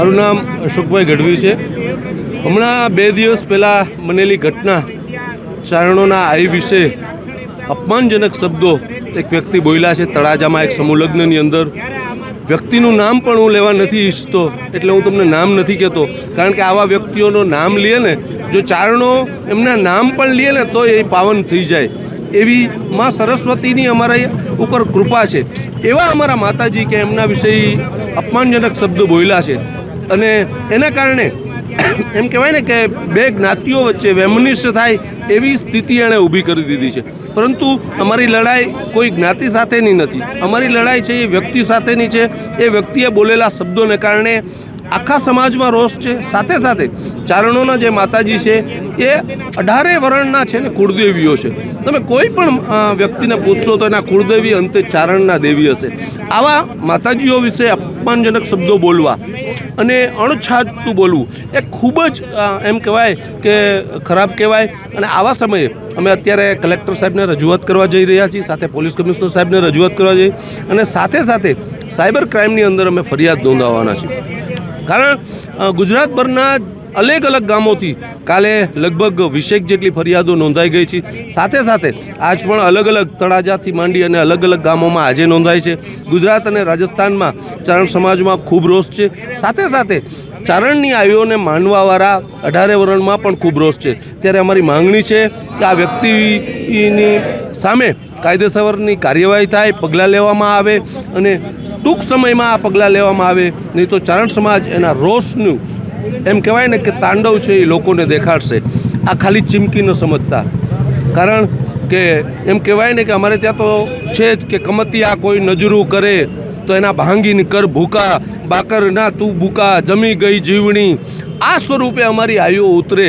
મારું નામ અશોકભાઈ ગઢવી છે. હમણાં બે દિવસ પહેલાં બનેલી ઘટના ચારણોના આઈ વિશે અપમાનજનક શબ્દો એક વ્યક્તિ બોલ્યા છે. તળાજામાં એક સમૂહ લગ્નની અંદર. વ્યક્તિનું નામ પણ હું લેવા નથી ઈચ્છતો, એટલે હું તમને નામ નથી કહેતો. કારણ કે આવા વ્યક્તિઓનું નામ લે ને, જો ચારણો એમના નામ પણ લે ને, તો એ પાવન થઈ જાય. એવી માં સરસ્વતીની અમારા ઉપર કૃપા છે. એવા અમારા માતાજી કે એમના વિશે અપમાનજનક શબ્દો બોલ્યા છે. અને એના કારણે એમ કહેવાય ને કે બે જ્ઞાતિઓ વચ્ચે વેમનિષ્ઠ થાય એવી સ્થિતિ એણે ઊભી કરી દીધી છે. પરંતુ અમારી લડાઈ કોઈ જ્ઞાતિ સાથેની નથી. અમારી લડાઈ છે એ વ્યક્તિ સાથેની છે. એ વ્યક્તિએ બોલેલા શબ્દોને કારણે આખા સમાજમાં રોષ છે. સાથે સાથે ચારણોના જે માતાજી છે, એ અઢારે વર્ણના છે ને કુળદેવીઓ છે. તમે કોઈ પણ વ્યક્તિને પૂછશો તો એના કુળદેવી અંતે ચારણના દેવી હશે. આવા માતાજીઓ વિશે અપમાનજનક શબ્દો બોલવા અને અણછાજતું બોલવું, એ ખૂબ જ એમ કહેવાય કે ખરાબ કહેવાય. અને આવા સમયે અમે અત્યારે કલેક્ટર સાહેબને રજૂઆત કરવા જઈ રહ્યા છીએ, સાથે પોલીસ કમિશનર સાહેબને રજૂઆત કરવા જઈ. અને સાથે સાથે સાયબર ક્રાઇમની અંદર અમે ફરિયાદ નોંધાવવાના છીએ. કારણ ગુજરાતભરના અલગ અલગ ગામોથી કાલે લગભગ વીસેક જેટલી ફરિયાદો નોંધાઈ ગઈ છે. સાથે સાથે આજ પણ અલગ અલગ તળાજાથી માંડી અને અલગ અલગ ગામોમાં આજે નોંધાય છે. ગુજરાત અને રાજસ્થાનમાં ચારણ સમાજમાં ખૂબ રોષ છે. સાથે સાથે ચારણની આવીઓને માનવાવાળા અઢારે વરણમાં પણ ખૂબ રોષ છે. ત્યારે અમારી માંગણી છે કે આ વ્યક્તિની સામે કાયદેસરની કાર્યવાહી થાય, પગલાં લેવામાં આવે અને ટૂંક સમયમાં આ પગલાં લેવામાં આવે, નહીં તો ચારણ સમાજ એના રોષનું એમ કહેવાય ને કે તાંડવ છે એ લોકોને દેખાડશે. આ ખાલી ચીમકી ન સમજતા. કારણ કે એમ કહેવાય ને કે અમારે ત્યાં તો છે જ કે કમતિયા કોઈ નજરું કરે, તો એના ભાંગીને કર ભૂકા, બાકર ના તું ભૂકા, જમી ગઈ જીવણી. આ સ્વરૂપે અમારી આયુ ઉતરે.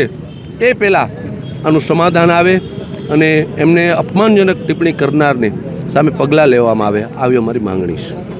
એ પહેલાં આનું સમાધાન આવે અને એમને અપમાનજનક ટિપ્પણી કરનારને સામે પગલાં લેવામાં આવે. આવી અમારી માંગણી છે.